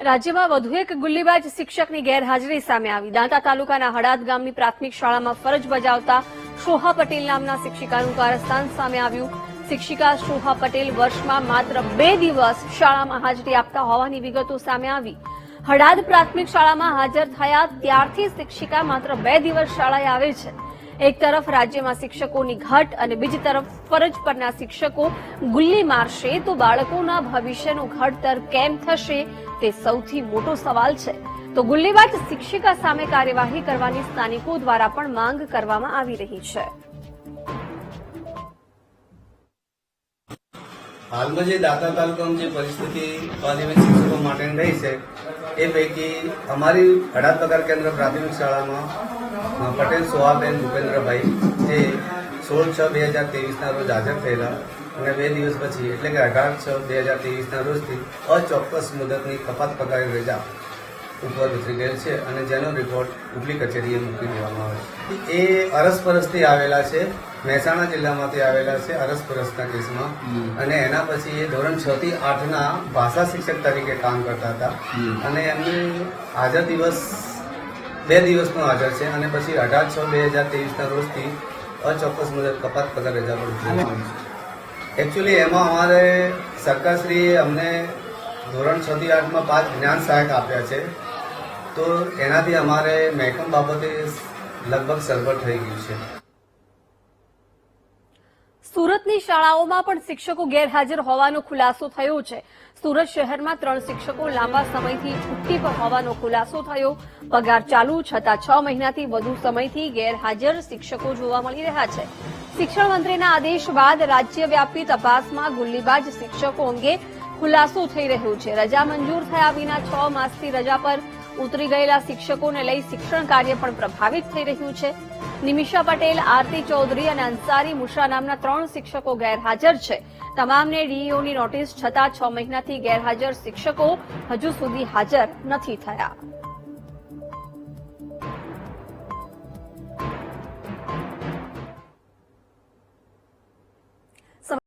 રાજ્યમાં વધુ એક ગુલ્લીબાજ શિક્ષકની ગેરહાજરી સામે આવી. દાંતા તાલુકાના હડાદ ગામની પ્રાથમિક શાળામાં ફરજ બજાવતા શોહા પટેલ નામના શિક્ષિકાનું કારસ્થાન સામે આવ્યું. શિક્ષિકા શોહા પટેલ વર્ષમાં માત્ર બે દિવસ શાળામાં હાજરી આપતા હોવાની વિગતો સામે આવી. હડાદ પ્રાથમિક શાળામાં હાજર થયા ત્યારથી શિક્ષિકા માત્ર બે દિવસ શાળાએ આવે છે. એક તરફ રાજ્યમાં શિક્ષકોની ઘટ અને બીજી તરફ ફરજ પરના શિક્ષકો ગુલ્લી મારશે તો બાળકોના ભવિષ્યનું ઘડતર કેમ થશે તે સૌથી મોટો સવાલ છે. તો ગુલ્લીબાજ શિક્ષિકા સામે કાર્યવાહી કરવાની સ્થાનિકો દ્વારા પણ માંગ કરવામાં આવી રહી છે. હાલમાં જે દાતા તાલુકામાં જે પરિસ્થિતિ પ્રાથમિક શિક્ષકો માટેની રહી છે, એ પૈકી અમારી અઢાર પગાર કેન્દ્ર પ્રાથમિક શાળામાં પટેલ સોહાબેન ભૂપેન્દ્રભાઈ, જે સોળ છ બે હજાર ત્રેવીસના રોજ હાજર થયેલા અને બે દિવસ પછી, એટલે કે અઢાર છ બે હજાર ત્રેવીસના રોજથી અચોક્કસ મુદતની કપાત પગારી રજા ઉપર ઉતરી ગયેલ છે અને જેનો રિપોર્ટ ઉપલી કચેરીએ મૂકી દેવામાં આવે છે. એ અરસપરસથી આવેલા છે મહેસાણા જિલ્લામાંથી આવેલા છે અરસપરસના કેસમાં. અને એના પછી એ ધોરણ છ થી આઠના ભાષા શિક્ષક તરીકે કામ કરતા હતા. અને એમની હાજર દિવસ બે દિવસનો હાજર છે અને પછી અઢાર છ બે હજાર ત્રેવીસના રોજથી અચોક્કસ મુજબ કપાત પગાર રજા પર એકચ્યુઅલી એમાં અમારે સરકારશ્રીએ અમને ધોરણ છ આઠમાં પાંચ જ્ઞાન સહાયક આપ્યા છે. તો એનાથી અમારે મહેકમ બાબતે લગભગ સરભર થઈ ગયું છે. સુરતની શાળાઓમાં પણ શિક્ષકો ગેરહાજર હોવાનો ખુલાસો થયો છે. સુરત શહેરમાં ત્રણ શિક્ષકો લાંબા સમયથી છુટ્ટી પર હોવાનો ખુલાસો થયો. પગાર ચાલુ, છતાં છ મહિનાથી વધુ સમયથી ગેરહાજર શિક્ષકો જોવા મળી રહ્યા છે. શિક્ષણ મંત્રીના આદેશ બાદ રાજ્યવ્યાપી તપાસમાં ગુલ્લીબાજ શિક્ષકો અંગે ખુલાસો થઈ રહ્યો છે. રજા મંજૂર થયા વિના છ માસથી રજા પર ઉતરી ગયેલા શિક્ષકોને લઈ શિક્ષણ કાર્ય પણ પ્રભાવિત થઈ રહ્યું છે. નિમિષા પટેલ, આરતી ચૌધરી અને અંસારી મુશા નામના ત્રણ શિક્ષકો ગેરહાજર છે. તમામને ડીઈઓની નોટિસ છતાં છ મહિનાથી ગેરહાજર શિક્ષકો હજુ સુધી હાજર નથી થયા.